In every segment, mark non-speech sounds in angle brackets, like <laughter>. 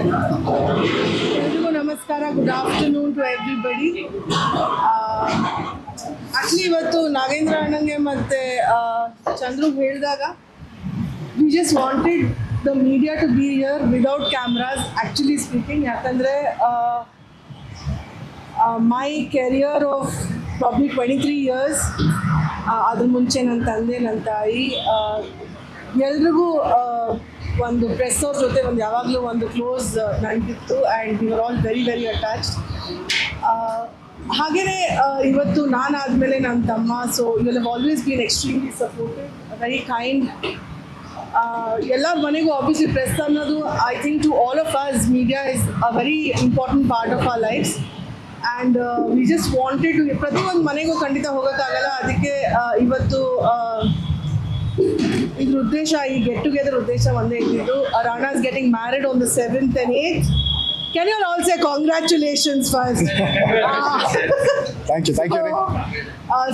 ಎಲ್ರಿಗೂ ನಮಸ್ಕಾರ. Good afternoon to everybody actually ಇವತ್ತು ನಾಗೇಂದ್ರ ಅಣ್ಣಂಗೆ ಮತ್ತೆ ಚಂದ್ರು ಹೇಳಿದಾಗ we just wanted the media to be here without cameras actually speaking ಯಾಕಂದರೆ my career of probably twenty three years ಅದ್ರ ಮುಂಚೆ ನನ್ನ ತಂದೆ ನನ್ನ ತಾಯಿ ಎಲ್ರಿಗೂ ಒಂದು ಪ್ರೆಸ್ ಅವ್ರ ಜೊತೆ ಒಂದು ಯಾವಾಗಲೂ ಒಂದು close ನನಗಿತ್ತು and you are all very very attach ಹಾಗೆಯೇ ಇವತ್ತು ನಾನು ಆದಮೇಲೆ ನನ್ನ ತಮ್ಮ so you have always been extremely supported very kind ಎಲ್ಲ ಮನೆಗೂ ಆಬ್ವಿಯಸ್ಲಿ ಪ್ರೆಸ್ ಅನ್ನೋದು I think to all of us media is a very important part of our lives and we just wanted to ಪ್ರತಿಯೊಂದು ಮನೆಗೂ ಖಂಡಿತ ಹೋಗೋಕ್ಕಾಗಲ್ಲ. ಅದಕ್ಕೆ ಇವತ್ತು ಇದ್ರ ಉದ್ದೇಶ ಈ ಗೆಟ್ ಟುಗೆದರ್ ಉದ್ದೇಶ ಒಂದೇ ಇದ್ದಿದ್ದು. Rana is getting married on the seventh and eighth can you also congratulations first thank you thank you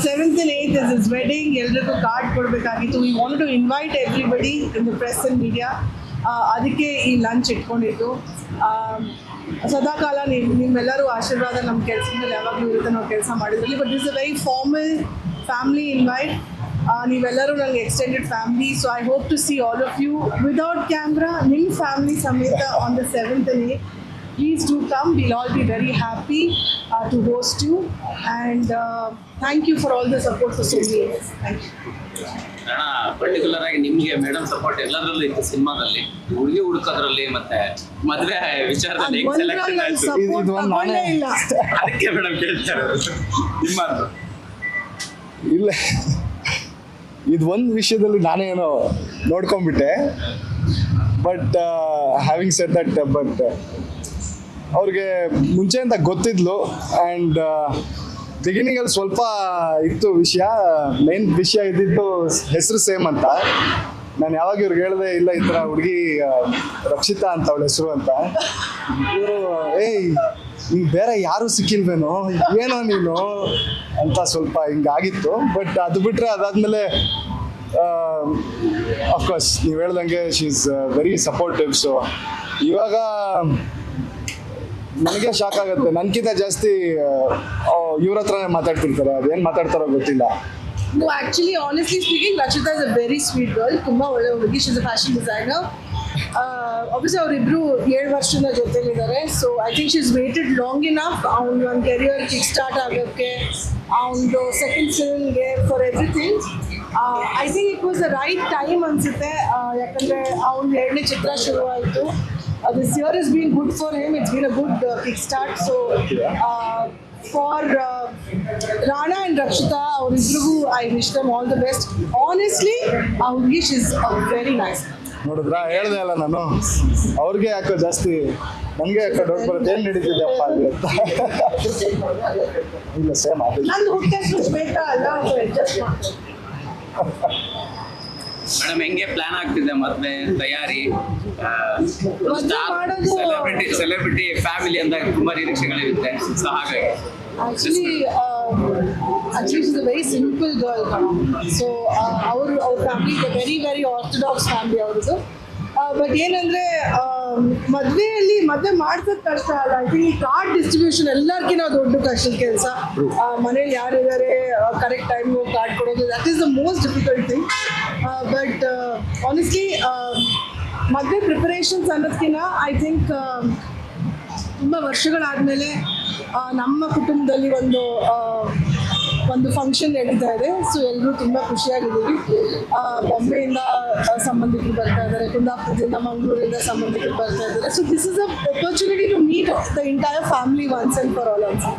seventh and eighth is is wedding ಎಲ್ರಿಗೂ ಕಾರ್ಡ್ ಕೊಡಬೇಕಾಗಿತ್ತು. We want to invite everybody in the press and media ಅದಕ್ಕೆ ಈ lunch ಇಟ್ಕೊಂಡಿದ್ದು. ಸದಾಕಾಲ ನಿಮ್ಮ ನಿಮ್ಮೆಲ್ಲರೂ ಆಶೀರ್ವಾದ ನಮ್ಮ ಕೆಲಸದಲ್ಲಿ ಮೇಲೆ ಯಾವಾಗಲೂ ಇರುತ್ತೆ ನಾವು ಕೆಲಸ ಮಾಡಿದ್ರಲ್ಲಿ. But is a very formal family invite ನೀವೆಲ್ಲರೂ ನನಗೆ extended family so I hope to see all of you without camera ನಿಮ್ಮ ಫ್ಯಾಮಿಲಿ ಸಮೇತ on the seventh day please do come. We'll all be very happy uh, to host you. And uh, thank you for all the support for so many years. Thank you. ಅಣ್ಣ particular ಆಗಿ ನಿಮಗೆ madam support ಎಲ್ಲದರಲ್ಲೂ ಇತ್ತು ಸಿನಿಮಾದಲ್ಲಿ ಹುಡುಗಿ ಹುಡುಕೋದ್ರಲ್ಲಿ ಮತ್ತೆ ಮದುವೆ ವಿಚಾರದಲ್ಲಿ. ಅದಕ್ಕೆ ಮೇಡಮ್ ಕೇಳ್ತಾರೆ ನಿಮ್ಮದು ಇಲ್ಲ ಇದು ಒಂದು ವಿಷಯದಲ್ಲಿ ನಾನೇನೋ ನೋಡ್ಕೊಂಡ್ಬಿಟ್ಟೆ but having set that but ಅವ್ರಿಗೆ ಮುಂಚೆಯಿಂದ ಗೊತ್ತಿದ್ಲು. ಆ್ಯಂಡ್ ಬಿಗಿನಿಂಗಲ್ಲಿ ಸ್ವಲ್ಪ ಇತ್ತು ವಿಷಯ. ಮೇನ್ ವಿಷಯ ಇದ್ದಿದ್ದು ಹೆಸರು ಸೇಮ್ ಅಂತ. ನಾನು ಯಾವಾಗ ಇವ್ರಿಗೆ ಹೇಳಿದೆ, ಇಲ್ಲ ಈ ಥರ ಹುಡುಗಿ ರಕ್ಷಿತಾ ಅಂತ ಅವಳ ಹೆಸರು ಅಂತ. ಇವರು, ಏಯ್ ನಿಂಗೆ ಬೇರೆ ಯಾರು ಸಿಕ್ಕಿಲ್ವೇನೋ ಏನೋ ನೀನು ಅಂತ ಸ್ವಲ್ಪ ಹಿಂಗಾಗಿತ್ತು. ಬಟ್ ಅದು ಬಿಟ್ಟರೆ ಅದಾದಮೇಲೆ ಅಫ್ಕೋರ್ಸ್ ನೀವು ಹೇಳ್ದಂಗೆ she is very supportive so ಇವಾಗ ನನಗೆ ಶಾಕ್ ಆಗುತ್ತೆ. ನನಗಿಂತ ಜಾಸ್ತಿ ಇವ್ರ ಹತ್ರನೇ ಮಾತಾಡ್ತಿರ್ತಾರೆ. ಅದೇನು ಮಾತಾಡ್ತಾರೋ ಗೊತ್ತಿಲ್ಲ. No, actually, honestly speaking, Rachita is a very ಒಳ್ಳೆ ಹುಡುಗಿ. She's a fashion designer obviously ಅವರಿಬ್ರು ಏಳು ವರ್ಷದ ಜೊತೆಲಿದ್ದಾರೆ. So I think she's waited long enough ಅವ್ನ ಒಂದು ಕೆರಿಯರ್ ಕಿಕ್ ಸ್ಟಾರ್ಟ್ ಆಗೋಕ್ಕೆ ಅವನದು second ಫಿಲ್ಮ್ಗೆ for everything I think it was the right time ಅನಿಸುತ್ತೆ. ಯಾಕಂದರೆ ಅವ್ನ ಎರಡನೇ ಚಿತ್ರ ಶುರುವಾಯಿತು. This year is been good for him it's been a good kick start so for Rana and Rakshita ಅವರಿಬ್ರಿಗೂ I wish them all the best honestly ಆ ಹುಡುಗಿ is very nice ನೋಡಿದ್ರಾ? ಹೇಳ್ದೆ ಅಲ್ಲ ನಾನು. ಅವ್ರಿಗೆ ಯಾಕೋ ಜಾಸ್ತಿ ನನಗೆ ಯಾಕೋ ಡೌಟ್ ಬರುತ್ತೆ. ಏನು ನಡೀತಿದ್ಯಪ್ಪ ಅಲ್ಲಿ ಅಂತ. ಇಲ್ಲ ಸೇಮ್ ಮೇಡಮ್ ಹೆಂಗೆ ಪ್ಲಾನ್ ಆಗ್ತಿದೆ ಮದ್ವೆ ತಯಾರಿ? ಸೆಲೆಬ್ರಿಟಿ ಸೆಲೆಬ್ರಿಟಿ ಫ್ಯಾಮಿಲಿ ಅಂತ ತುಂಬಾ ನಿರೀಕ್ಷೆಗಳಿರುತ್ತೆ. ಸೊ ಹಾಗಾಗಿ actually actually is a very simple girl so ಅವರು ಅವ್ರ family very very orthodox family ಅವ್ರದ್ದು. ಬಟ್ ಏನಂದ್ರೆ ಮದುವೆಯಲ್ಲಿ ಮದುವೆ ಮಾಡ್ಸೋದು ಕಷ್ಟ ಅಲ್ಲ. ಐ ಥಿಂಕ್ ಕಾರ್ಡ್ ಡಿಸ್ಟ್ರಿಬ್ಯೂಷನ್ ಎಲ್ಲರಿಗಿನ ದೊಡ್ಡ ಕಷ್ಟದ ಕೆಲಸ. ಮನೇಲಿ ಯಾರಿದ್ದಾರೆ ಕರೆಕ್ಟ್ ಟೈಮ್ ಕಾರ್ಡ್ ಕೊಡೋದು that is the most difficult thing but honestly ಮದುವೆ ಪ್ರಿಪರೇಷನ್ಸ್ ಅನ್ನೋದಕ್ಕಿಂತ ಐ ಥಿಂಕ್ ತುಂಬ ವರ್ಷಗಳಾದಮೇಲೆ ನಮ್ಮ ಕುಟುಂಬದಲ್ಲಿ ಒಂದು ಒಂದು ಫಂಕ್ಷನ್ ನಡೀತಾ ಇದೆ ಸೊ ಎಲ್ಲರೂ ತುಂಬ ಖುಷಿಯಾಗಿದ್ದೀವಿ. ಬಾಂಬೆಯಿಂದ ಸಂಬಂಧಿಕರು ಬರ್ತಾ ಇದ್ದಾರೆ. ಕುಂದಾಪುರದಿಂದ, ಮಂಗಳೂರಿಂದ ಸಂಬಂಧಿಕರು ಬರ್ತಾ ಇದ್ದಾರೆ. So this is a opportunity to meet the entire family once and for all also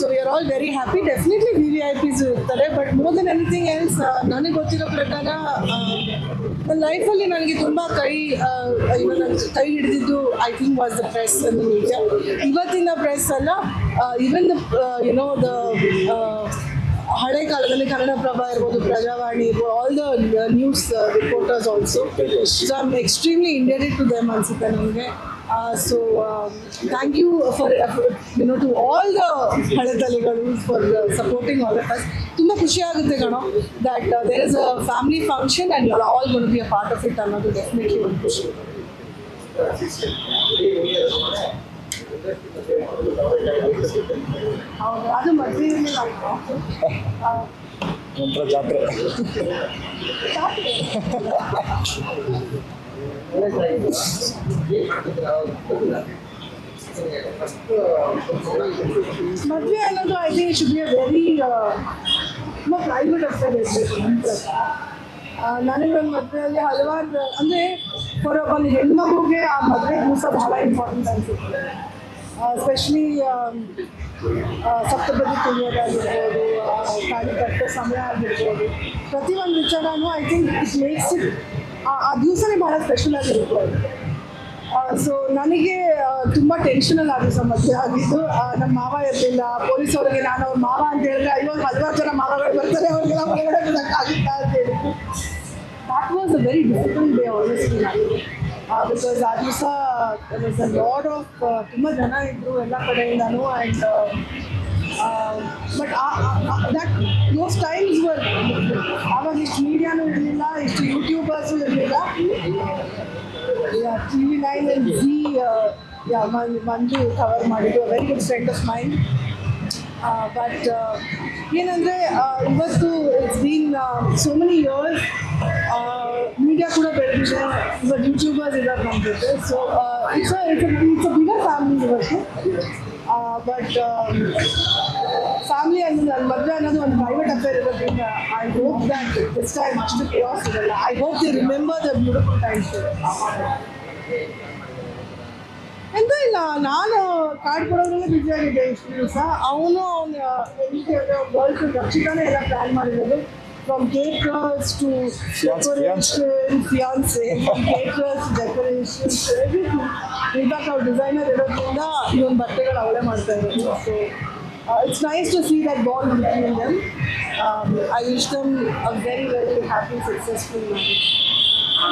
so we are all very happy definitely we we I ಪಿಸ್ ಇರ್ತಾರೆ. But more than anything else ನನಗೆ ಗೊತ್ತಿರೋ ಪ್ರಕಾರ ನನ್ನ ಲೈಫಲ್ಲಿ ನನಗೆ ತುಂಬ ಕೈ ಇವಾಗ ಕೈ ಹಿಡಿದಿದ್ದು I think was the press media ಇವತ್ತಿನ ಪ್ರೆಸ್ ಅಲ್ಲ ಇವನ್ ದ ಯುನೋ ದ ಹಳೆ ಕಾಲದಲ್ಲಿ ಕನ್ನಡಪ್ರಭ ಇರ್ಬೋದು ಪ್ರಜಾವಾಣಿ ಇರ್ಬೋದು all the news reporters also so I am extremely indebted to them ಅನಿಸುತ್ತೆ ನನಗೆ so thank you for you know to all the ಹಳೆ ತಲೆಗಳು ಫಾರ್ ಸಪೋರ್ಟಿಂಗ್ ಆಲ್ ಅಸ್ ತುಂಬ ಖುಷಿ ಆಗುತ್ತೆ ಕಣೋ that there is a family function and you all gonna be a part of it ಅನ್ನೋದು definitely ಒಂದು ಖುಷಿ. ಹೌದು ಅದು ಮದುವೆ ಇರಲಿಲ್ಲ ನಂತರ ಜಾತ್ರೆ. ಮದುವೆ ಅನ್ನೋದು I think should be very ತುಂಬ ಪ್ರೈವೇಟ್ ಅಫೇರ್ ಇರಬೇಕು ನನ್ನ ಪ್ರಕಾರ ಆ, ನನಗೆ ಒಂದು ಮದುವೆಯಲ್ಲಿ ಹಲವಾರು ಅಂದರೆ ಫಾರ್ ಒಂದು ಹೆಣ್ಮಗುಗೆ ಆ ಮದುವೆ ದಿವಸ ಬಹಳ ಇಂಪಾರ್ಟೆಂಟ್ ಅನಿಸುತ್ತೆ. ಸ್ಪೆಷಲಿ ಸಪ್ತಪದಿ ತುಳಿಯೋದಾಗಿರ್ಬೋದು ಕಟ್ಟೋ ಸಮಯ ಆಗಿರ್ಬೋದು ಪ್ರತಿಯೊಂದು ವಿಚಾರನೂ I think it makes it ಆ ದಿವಸನೇ ಭಾಳ ಸ್ಪೆಷಲ್ ಆಗಿರುತ್ತೆ. ಸೊ ನನಗೆ ಆ, ತುಂಬ ಟೆನ್ಷನಲ್ ಆಗಿ ಸಮಸ್ಯೆ ಆಗಿದ್ದು ನಮ್ಮ ಮಾವ ಇರಲಿಲ್ಲ ಪೊಲೀಸ್ ಅವರಿಗೆ ನಾನು ಅವ್ರ ಮಾವ ಅಂತ ಹೇಳಿದ್ರೆ ಅಯ್ಯೋ ಹಲವಾರು ಜನ ಮಾವಗಳು ಬರ್ತಾರೆ ಅವ್ರಿಗೆಲ್ಲ ಹೊರಗಡೆ ಬಿಡೋಕ್ಕಾಗುತ್ತಾ ಅಂತ ಹೇಳಿ was was very day honestly. ನನಗೆ ಬಿಕಾಸ್ ಆ ದಿವಸ ವಾಸ್ ಅ ಲಾಡ್ ಆಫ್ ತುಂಬ ಜನ ಇದ್ದರು ಎಲ್ಲ ಕಡೆಯಿಂದನೂ and but that those times were ಆವಾಗ ಇಷ್ಟು ಮೀಡಿಯಾನೂ ಇರಲಿಲ್ಲ, ಇಷ್ಟು ಯೂಟ್ಯೂಬರ್ಸು ಇರಲಿಲ್ಲ. T V nine and G Manju cover ಮಾಡಿದ್ದು very good friend of mind but ಏನಂದರೆ ಇವತ್ತು it's been so many years media ಕೂಡ ಬೆಳೆದಿದೆ. ಇವತ್ತು ಯೂಟ್ಯೂಬರ್ಸ್ ನಮ್ಮ ಜೊತೆ. So it's it's bigger family ಇವತ್ತು. ಬಟ್ ಫ್ಯಾಮಿಲಿ ಅನ್ನೋದು ನನ್ನ ಮದುವೆ ಅನ್ನೋದು ಒಂದು ಪ್ರೈವೇಟ್ ಅಫೇರ್ ಇರೋದ್ರಿಂದ I hope that this time ಅಷ್ಟು ಕ್ರಾಸ್ ಇರಲ್ಲ I hope the remember the beautiful times ಎಂತ ಇಲ್ಲ ನಾನು ಕಾರ್ಡ್ ಕೊಡೋದ್ರಲ್ಲೇ ಬ್ಯುಸಿ ಆಗಿದ್ದೆ ಇಷ್ಟು ದಿವಸ ಅವನು ಅವನ ಗರ್ಲ್ಸ್ ರಕ್ಷಿತಾನೇ ಎಲ್ಲ ಪ್ಲ್ಯಾನ್ ಮಾಡಿರೋದು from cakers to decoration fiance cakers decoration everything in fact ಅವ್ರ ಡಿಸೈನರ್ ಇರೋದ್ರಿಂದ ಈ ಒಂದು ಬಟ್ಟೆಗಳು ಅವಳೇ ಮಾಡ್ತಾ ಇರೋದು so it's nice to see that bond between them I wish them a very very happy successful marriage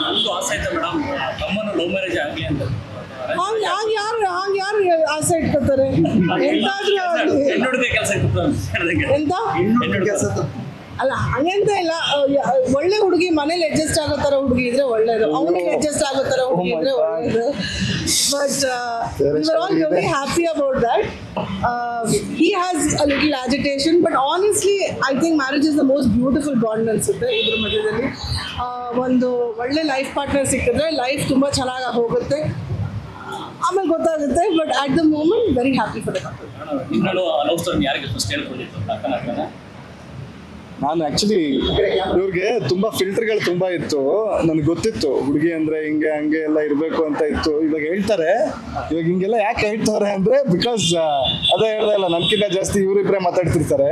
ನಮ್ದು ಆಸೆ ಆಯ್ತು ಮೇಡಮ್ ತಮ್ಮನ್ನು ಲವ್ ಮ್ಯಾರೇಜ್ ಆಗಲಿ ಅಂತ ಹಂಗೆ ಹಂಗೆ ಯಾರು ಹಂಗೆ ಯಾರು ಆಸೆ ಇಟ್ಕೋತಾರೆ? ಎಂತಾದ್ರೂ ಎಂತ? ಅಲ್ಲ ಹಂಗೆಂತ ಇಲ್ಲ. ಒಳ್ಳೆ ಹುಡುಗಿ ಮನೇಲಿ ಅಡ್ಜಸ್ಟ್ ಆಗೋ ಥರ ಹುಡುಗಿ ಇದ್ರೆ ಒಳ್ಳೇದು. ಅವನಿಗೆ ಅಡ್ಜಸ್ಟ್ ಆಗೋ ಥರ ಹುಡುಗಿ ಇದ್ರೆ ಒಳ್ಳೇದು. But we are all very happy about that he has a little agitation but honestly I think marriage is the most beautiful bond ಅನ್ಸುತ್ತೆ ಇದ್ರ ಮಧ್ಯದಲ್ಲಿ. ಒಂದು ಒಳ್ಳೆ ಲೈಫ್ ಪಾರ್ಟ್ನರ್ ಸಿಕ್ಕಿದ್ರೆ ಲೈಫ್ ತುಂಬ ಚೆನ್ನಾಗಿ ಹೋಗುತ್ತೆ. ಆಮೇಲೆ ಗೊತ್ತಾಗುತ್ತೆ but at the moment very happy for ನಾನು ಆಕ್ಚುಲಿ ಇವ್ರಿಗೆ ತುಂಬಾ ಫಿಲ್ಟರ್ಗಳು ತುಂಬಾ ಇತ್ತು. ನನಗೆ ಗೊತ್ತಿತ್ತು ಹುಡುಗಿ ಅಂದ್ರೆ ಹಿಂಗೆ ಹಂಗೆ ಎಲ್ಲ ಇರಬೇಕು ಅಂತ ಇತ್ತು. ಇವಾಗ ಹೇಳ್ತಾರೆ. ಇವಾಗ ಹಿಂಗೆಲ್ಲ ಯಾಕೆ ಹೇಳ್ತಾರೆ ಅಂದ್ರೆ ಬಿಕಾಸ್ ಅದೇ ಹೇಳ್ದೆ ಅಲ್ಲ ನನ್ಕಿಂತ ಜಾಸ್ತಿ ಇವರಿಬ್ಬರೇ ಮಾತಾಡ್ತಿರ್ತಾರೆ.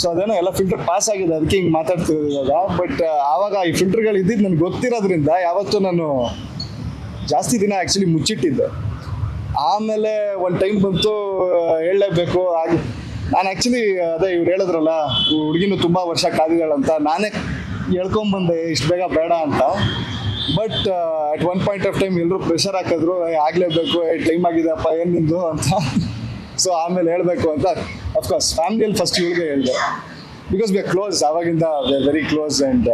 ಸೊ ಅದೇನೋ ಎಲ್ಲ ಫಿಲ್ಟರ್ ಪಾಸ್ ಆಗಿದೆ ಅದಕ್ಕೆ ಹಿಂಗೆ ಮಾತಾಡ್ತಿರೋದು ಇವಾಗ. ಬಟ್ ಆವಾಗ ಈ ಫಿಲ್ಟರ್ಗಳು ಇದ್ದಿದ್ದು ನನಗೆ ಗೊತ್ತಿರೋದ್ರಿಂದ ಯಾವತ್ತೂ ನಾನು ಜಾಸ್ತಿ ದಿನ ಆ್ಯಕ್ಚುಲಿ ಮುಚ್ಚಿಟ್ಟಿದ್ದೆ. ಆಮೇಲೆ ಒಂದು ಟೈಮ್ ಬಂತು ಹೇಳಲೇಬೇಕು. ಹಾಗೆ ನಾನು ಆ್ಯಕ್ಚುಲಿ ಅದೇ ಇವ್ರು ಹೇಳಿದ್ರಲ್ಲ ಹುಡುಗಿನೂ ತುಂಬ ವರ್ಷ ಕಾದಿದ್ದಾಳಂತ ನಾನೇ ಹೇಳ್ಕೊಂಬಂದೆ ಇಷ್ಟು ಬೇಗ ಬೇಡ ಅಂತ. But at one point of time ಎಲ್ಲರೂ ಪ್ರೆಷರ್ ಹಾಕಿದ್ರು "ಏ, ಎಟ್ ಟೈಮ್ ಆಗಿದೆಪ್ಪ ಏನು ನಿಂದು ಅಂತ. ಸೊ ಆಮೇಲೆ ಹೇಳಬೇಕು ಅಂತ. ಅಫ್ಕೋರ್ಸ್ ಫ್ಯಾಮಿಲಿಯಲ್ಲಿ ಫಸ್ಟ್ ಇವ್ರಿಗೆ ಹೇಳಿದೆ. ಬಿಕಾಸ್ ವಿ ಆರ್ ಕ್ಲೋಸ್ ಆವಾಗಿಂದ we are very close and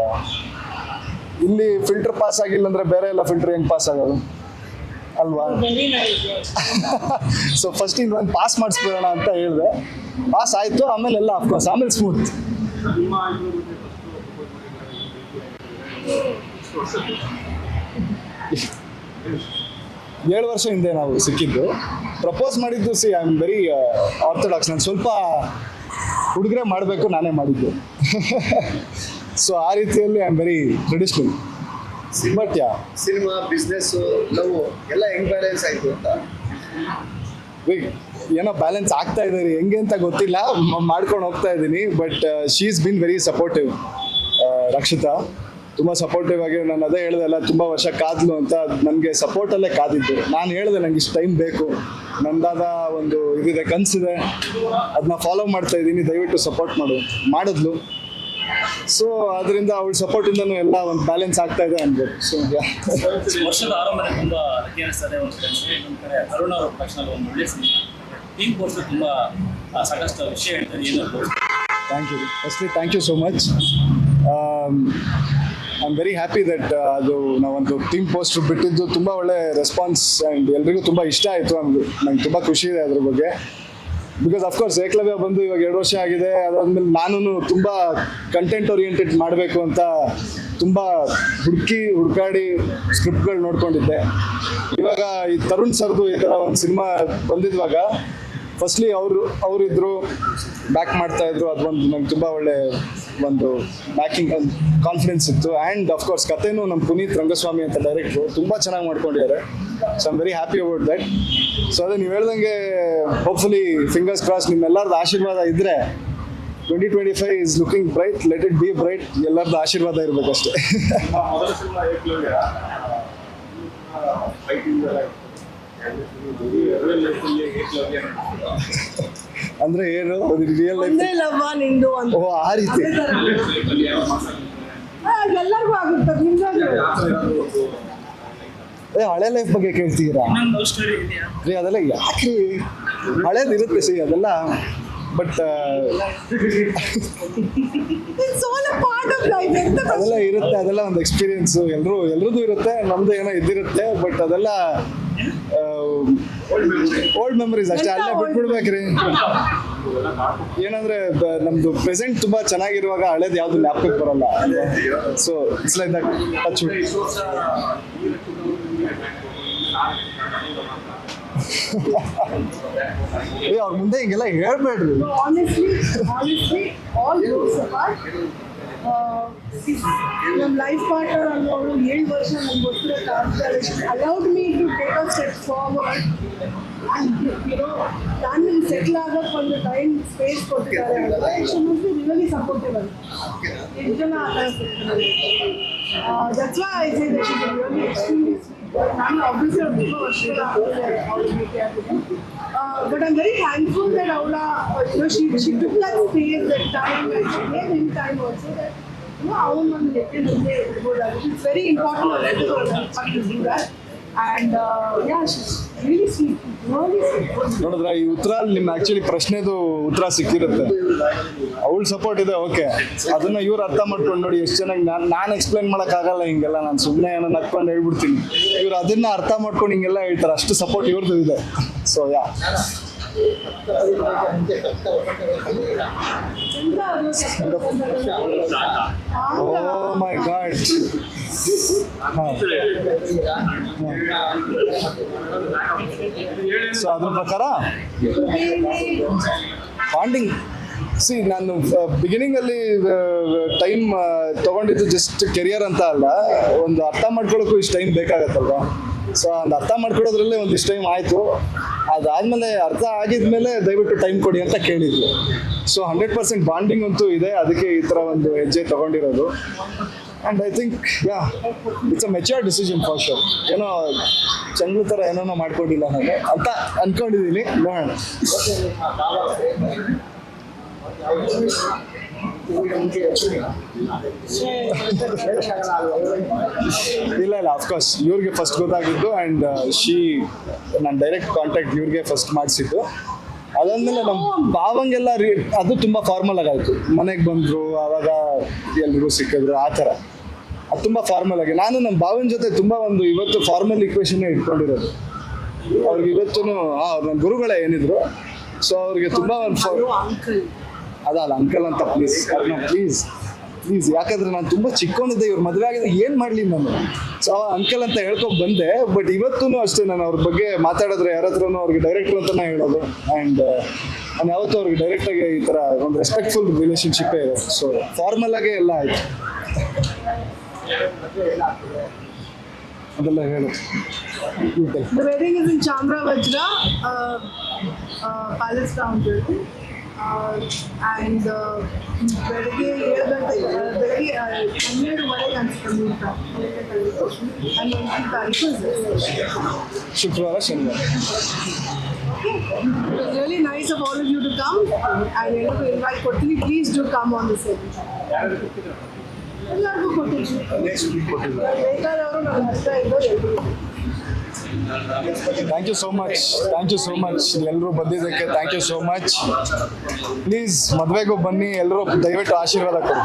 ಇಲ್ಲಿ ಫಿಲ್ಟರ್ ಪಾಸ್ ಆಗಿಲ್ಲ ಅಂದರೆ ಬೇರೆ ಎಲ್ಲ ಫಿಲ್ಟರ್ ಹೆಂಗೆ ಪಾಸ್ ಆಗೋದು? ಅಲ್ವಾ? <laughs> ಸೊ ಫಸ್ಟ್ ಇನ್ ಒಂದು ಪಾಸ್ ಮಾಡಿಸ್ಬಿಡೋಣ ಅಂತ ಹೇಳಿದೆ. ಪಾಸ್ ಆಯಿತು, ಆಮೇಲೆ ಎಲ್ಲ ಅಫ್ಕೋರ್ಸ್ ಆಮೇಲೆ ಸ್ಮೂತ್ ಏಳು ವರ್ಷ ಹಿಂದೆ ನಾವು ಸಿಕ್ಕಿದ್ದು. ಪ್ರಪೋಸ್ ಮಾಡಿದ್ದು see I am very orthodox ನಾನು ಸ್ವಲ್ಪ ಹುಡುಗರೆ ಮಾಡಬೇಕು, ನಾನೇ ಮಾಡಿದ್ದು. <laughs> ಸೊ ಆ ರೀತಿಯಲ್ಲಿ I am very traditional but yeah. Cinema business love ಎಲ್ಲ ಹೆಂಗ್ ಬ್ಯಾಲೆನ್ಸ್ ಆಯ್ತು ಅಂತ? ಏನೋ ಬ್ಯಾಲೆನ್ಸ್ ಆಗ್ತಾ ಇದ್ದಾರೆ ಹೆಂಗೆ ಅಂತ ಗೊತ್ತಿಲ್ಲ. ಮಾಡ್ಕೊಂಡು ಹೋಗ್ತಾ ಇದ್ದೀನಿ. But she's been very supportive Rakshita. ತುಂಬ ಸಪೋರ್ಟಿವ್ ಆಗಿ ನಾನು ಅದೇ ಹೇಳಿದೆಲ್ಲ ತುಂಬ ವರ್ಷ ಕಾದ್ಲು ಅಂತ ನನಗೆ ಸಪೋರ್ಟಲ್ಲೇ ಕಾದಿದ್ದು. ನಾನು ಹೇಳಿದೆ ನಂಗೆ ಇಷ್ಟು ಟೈಮ್ ಬೇಕು. ನಂದಾದ ಒಂದು ಇದಿದೆ ಕನಸಿದೆ. ಅದನ್ನ ಫಾಲೋ ಮಾಡ್ತಾ ಇದ್ದೀನಿ. ದಯವಿಟ್ಟು ಸಪೋರ್ಟ್ ಮಾಡು. ಮಾಡಿದ್ಲು. ಸೊ ಅದರಿಂದ ಅವಳ ಸಪೋರ್ಟಿಂದನೂ ಎಲ್ಲ ಒಂದು ಬ್ಯಾಲೆನ್ಸ್ ಆಗ್ತಾ ಇದೆ ಅನ್ಬೋದು ಸೊ ವರ್ಷದ ಆರಂಭದಲ್ಲಿ ತುಂಬಾ ಅನಿಸ್ತದೆ ಒಂದು ಕಡೆ ಇನ್ನೊಂದು ಕಡೆ ಅರುಣ್ ಅವರ ಪಕ್ಷದಲ್ಲಿ ಒಂದು ಒಳ್ಳೆ ಸಿನಿಮಾ. ಟೀಮ್ ಕೋರ್ಸ್ ತುಂಬಾ ಸಾಕಷ್ಟು ವಿಷಯ ಹೇಳ್ತಾರೆ ಏನು thank you firstly thank you so much am very happy that ಅದು ನಾವೊಂದು ಟೀಮ್ ಪೋಸ್ಟರ್ ಬಿಟ್ಟಿದ್ದು ತುಂಬ ಒಳ್ಳೆ ರೆಸ್ಪಾನ್ಸ್ ಆ್ಯಂಡ್ ಎಲ್ರಿಗೂ ತುಂಬ ಇಷ್ಟ ಆಯಿತು. ಅಂದ್ರೆ ನಂಗೆ ತುಂಬ ಖುಷಿ ಇದೆ ಅದ್ರ ಬಗ್ಗೆ. ಬಿಕಾಸ್ ಅಫ್ಕೋರ್ಸ್ ಏಕಲವ್ಯ ಬಂದು ಇವಾಗ ಎರಡು ವರ್ಷ ಆಗಿದೆ. ಅದಾದ್ಮೇಲೆ ನಾನು ತುಂಬ ಕಂಟೆಂಟ್ ಓರಿಯೆಂಟೆಡ್ ಮಾಡಬೇಕು ಅಂತ ತುಂಬ ಹುಡುಕಿ, ಹುಡುಕಾಡಿ ಸ್ಕ್ರಿಪ್ಟ್ಗಳು ನೋಡ್ಕೊಂಡಿದ್ದೆ. ಇವಾಗ ಈ ತರುಣ್ ಸರ್ದು ಈ ಥರ ಒಂದು ಸಿನಿಮಾ ಬಂದಿದ್ವಾಗ ಫಸ್ಟ್ಲಿ ಅವರು, ಅವರಿದ್ರು ಬ್ಯಾಕ್ ಮಾಡ್ತಾ ಇದ್ರು. ಅದೊಂದು ನಂಗೆ ತುಂಬ ಒಳ್ಳೆ ಒಂದು ಬ್ಯಾಕಿಂಗ್ ಕಾನ್ಫಿಡೆನ್ಸ್ ಇತ್ತು. ಆ್ಯಂಡ್ ಅಫ್ಕೋರ್ಸ್ ಕಥೆನೂ ನಮ್ಮ ಪುನೀತ್ ರಂಗಸ್ವಾಮಿ ಅಂತ ಡೈರೆಕ್ಟ್ರು ತುಂಬ ಚೆನ್ನಾಗಿ ಮಾಡ್ಕೊಂಡಿದ್ದಾರೆ. So I'm very happy about that so ಅದೇ ನೀವು ಹೇಳ್ದಂಗೆ ಹೋಪ್ಫುಲಿ ಫಿಂಗರ್ಸ್ ಕ್ರಾಸ್ ನಿಮ್ಮೆಲ್ಲರದ್ದು ಆಶೀರ್ವಾದ ಇದ್ದರೆ twenty twenty five is looking bright let it be bright ಎಲ್ಲರದ್ದು ಆಶೀರ್ವಾದ ಇರಬೇಕಷ್ಟೇ ಅಂದ್ರೆ ಏನು? ರಿಯಲ್ ಲೈಫ್ ಓ ಆ ರೀತಿ. ಎಲ್ಲರಿಗೂ ಆಗುತ್ತೆ ಹಳೆ ಲೈಫ್ ಬಗ್ಗೆ ಕೇಳ್ತೀರಾ ರೀ ಅದೆಲ್ಲ ಯಾಕ್ರಿ ಹಳೇದು ಇರುತ್ತೆ ಸಿ ಅದೆಲ್ಲ. But it's all a part of life ಎಂತ ಅದೆಲ್ಲ ಇರುತ್ತೆ ಅದೆಲ್ಲ ಒಂದು ಎಕ್ಸ್ಪೀರಿಯನ್ಸ್ ಎಲ್ಲರೂ ಎಲ್ರದ್ದು ಇರುತ್ತೆ ನಮ್ದು ಏನೋ ಇದ್ದಿರುತ್ತೆ ಬಟ್ ಅದೆಲ್ಲ ಓಲ್ಡ್ ಮೆಮರೀಸ್ ಅಷ್ಟೇ. ಅಲ್ಲೇ ಬಿಟ್ಬಿಡ್ಬೇಕ್ರಿ. ಏನಂದ್ರೆ ಬ- ನಮ್ದು ಪ್ರೆಸೆಂಟ್ ತುಂಬಾ ಚೆನ್ನಾಗಿರುವಾಗ ಹಳೇದು ಯಾವ್ದು ಲ್ಯಾಪ್ಟಾಪ್ ಬರಲ್ಲ. So it's like that touch ಅವ್ರ ಮುಂದೆ ಹಿಂಗೆಲ್ಲ ಹೇಳ್ಬೇಡ್ರಿ honestly, honestly, all jokes apart, ನಮ್ಮ ಲೈಫ್ ಪಾರ್ಟ್ನರ್ ಅನ್ನೋರು ಏಳು ವರ್ಷ ನಮಗೋಸ್ಕರ ಕಾಡ್ತಾರೆ allowed me to take a step forward you know ನಾನು ಸೆಟ್ಲ್ ಆಗಕ್ಕೆ ಒಂದು ಟೈಮ್ ಸ್ಪೇಸ್ ಕೊಟ್ಟಿದ್ದಾರೆ ಅಂದರೆ ರಿಯಲಿ ಸಪೋರ್ಟಿವ್ ಅಂತ ಎಷ್ಟು ಜನ ಆ ಥರ that's why I say that is really extremely Obviously a bit uh, but I'm very thankful that Aula, you know, she, she took that space, that time, and she gave him time also that, you know, our mom, it's very important to do that. To do that and yeah really sweet really sweet ನೋಡಿದ್ರ ಈ ಉತ್ತರ ನಿಮ್ಮ actually ಪ್ರಶ್ನೆದು ಉತ್ತರ ಸಿಕ್ಕಿರುತ್ತೆ. ಅವಳ support ಇದೆ okay ಅದನ್ನ ಇವ್ರು ಅರ್ಥ ಮಾಡ್ಕೊಂಡು ನೋಡಿ ಎಷ್ಟು ಚೆನ್ನಾಗಿ ನಾನು ನಾನು ಎಕ್ಸ್ಪ್ಲೈನ್ ಮಾಡೋಕ್ಕಾಗಲ್ಲ ಹಿಂಗೆಲ್ಲ. ನಾನು ಸುಮ್ಮನೆ ಏನೋ ನಕ್ಕೊಂಡು ಹೇಳ್ಬಿಡ್ತೀನಿ. ಇವ್ರು ಅದನ್ನ ಅರ್ಥ ಮಾಡ್ಕೊಂಡು ಹಿಂಗೆಲ್ಲ ಹೇಳ್ತಾರೆ. ಅಷ್ಟು ಸಪೋರ್ಟ್ ಇವ್ರದ್ದು ಇದೆ. So yeah oh my god so ಅದ್ರ ಪ್ರಕಾರ ಬಾಂಡಿಂಗ್. ಸಿ ನಾನು ಬಿಗಿನಿಂಗ್ ಅಲ್ಲಿ ಟೈಮ್ ತಗೊಂಡಿದ್ದು ಜಸ್ಟ್ ಕೆರಿಯರ್ ಅಂತ ಅಲ್ಲ. ಒಂದು ಅರ್ಥ ಮಾಡ್ಕೊಳ್ಳೋಕ್ಕೂ ಇಷ್ಟು ಟೈಮ್ ಬೇಕಾಗತ್ತಲ್ವಾ? ಸೊ ಒಂದು ಅರ್ಥ ಮಾಡ್ಕೊಡೋದ್ರಲ್ಲೇ ಒಂದು ಇಷ್ಟು ಟೈಮ್ ಆಯಿತು. ಅದಾದಮೇಲೆ ಅರ್ಥ ಆಗಿದ್ಮೇಲೆ ದಯವಿಟ್ಟು ಟೈಮ್ ಕೊಡಿ ಅಂತ ಕೇಳಿದ್ವಿ. ಸೊ ಹಂಡ್ರೆಡ್ ಪರ್ಸೆಂಟ್ ಬಾಂಡಿಂಗ್ ಅಂತೂ ಇದೆ. ಅದಕ್ಕೆ ಈ ಥರ ಒಂದು ಹೆಜ್ಜೆ ತಗೊಂಡಿರೋದು. And I think yeah it's a mature decision for sure ಏನೋ ಚಂದ್ರ ಥರ ಏನೋ ಮಾಡ್ಕೊಂಡಿಲ್ಲ ನಾನು ಅಂತ ಅನ್ಕೊಂಡಿದ್ದೀನಿ. ನೋಡೋಣ. ಇಲ್ಲ ಇಲ್ಲ ಅಫ್ಕೋರ್ಸ್ ಇವ್ರಿಗೆ ಫಸ್ಟ್ ಗೊತ್ತಾಗಿದ್ದು ಆ್ಯಂಡ್ ಶಿ ನಾನು ಡೈರೆಕ್ಟ್ ಕಾಂಟ್ಯಾಕ್ಟ್ ಇವ್ರಿಗೆ ಫಸ್ಟ್ ಮಾಡಿಸಿದ್ದು. ಅದಾದ್ಮೇಲೆ ನಮ್ಮ ಭಾವಂಗೆಲ್ಲ ರೀ ಅದು ತುಂಬ ಫಾರ್ಮಲ್ ಆಗಾಯ್ತು ಮನೆಗೆ ಬಂದರು ಆವಾಗ ಎಲ್ರಿಗೂ ಸಿಕ್ಕಿದ್ರು, ಆ ಥರ. ತುಂಬ ಫಾರ್ಮಲ್ ಆಗಿ. ನಾನು ನಮ್ಮ ಭಾವನ ಜೊತೆ ತುಂಬ ಒಂದು ಇವತ್ತು ಫಾರ್ಮಲ್ ಇಕ್ವೇಶನ್ನೇ ಇಟ್ಕೊಂಡಿರೋದು. ಅವ್ರಿಗೆ ಇವತ್ತು ನಮ್ಮ ನನ್ನ ಗುರುಗಳೇ ಏನಿದ್ರು. ಸೊ ಅವ್ರಿಗೆ ತುಂಬ ಒಂದು ಅದಲ್ಲ ಅಂಕಲ್ ಅಂತ ಪ್ಲೀಸ್ ಪ್ಲೀಸ್ ಪ್ಲೀಸ್ ಯಾಕಂದ್ರೆ ನಾನು ತುಂಬ ಚಿಕ್ಕವನಿದ್ದೆ ಇವ್ರ ಮದುವೆ ಆಗಿದ್ರೆ ಏನು ಮಾಡಲಿ ನಾನು? ಸೊ ಅಂಕಲ್ ಅಂತ ಹೇಳ್ಕೊಂಡು ಬಂದೆ. ಬಟ್ ಇವತ್ತೂ ಅಷ್ಟೇ ನಾನು ಅವ್ರ ಬಗ್ಗೆ ಮಾತಾಡಿದ್ರೆ ಯಾರ ಹತ್ರನೂ ಅವ್ರಿಗೆ ಡೈರೆಕ್ಟ್ರು ನಾನು ಹೇಳೋದು. ಆ್ಯಂಡ್ ನಾನು ಯಾವತ್ತೂ ಅವ್ರಿಗೆ ಡೈರೆಕ್ಟಾಗಿ ಈ ಥರ ಒಂದು ರೆಸ್ಪೆಕ್ಟ್ಫುಲ್ ರಿಲೇಷನ್ಶಿಪ್ಪೇ ಇದೆ ಸೊ ಫಾರ್ಮಲ್ ಆಗೇ ಎಲ್ಲ ಆಯಿತು. ಅದೆಲ್ಲ ಹೇಳು You tell. The wedding is in Chamra Vajra, uh, uh, Palace Town building. Uh, and uh, ಬೆಳಗ್ಗೆ ಏಳು ಗಂಟೆ ಬೆಳಗ್ಗೆ ಹನ್ನೆರಡುವರೆಗೆ ಅನ್ಸ್ಕೊಂಡು ಹನ್ನೊಂದನೇ ತಾರೀಕು ಶುಕ್ರವಾರ ಶನಿವಾರ really nice of all of you to come and ಎಲ್ಲರಿಗೂ ಇನ್ವೈಟ್ ಕೊಡ್ತೀನಿ please do come on this ಎಲ್ಲರಿಗೂ ಕೊಟ್ಟಿದ್ದೀನಿ ಬೇಕಾದವರು Thank you so much thank you so much ಎಲ್ಲರೂ ಬಂದಿದ್ದಕ್ಕೆ thank you so much please ಮದುವೆಗೂ ಬನ್ನಿ. ಎಲ್ಲರೂ ದಯವಿಟ್ಟು ಆಶೀರ್ವಾದ ಕೊಡಿ.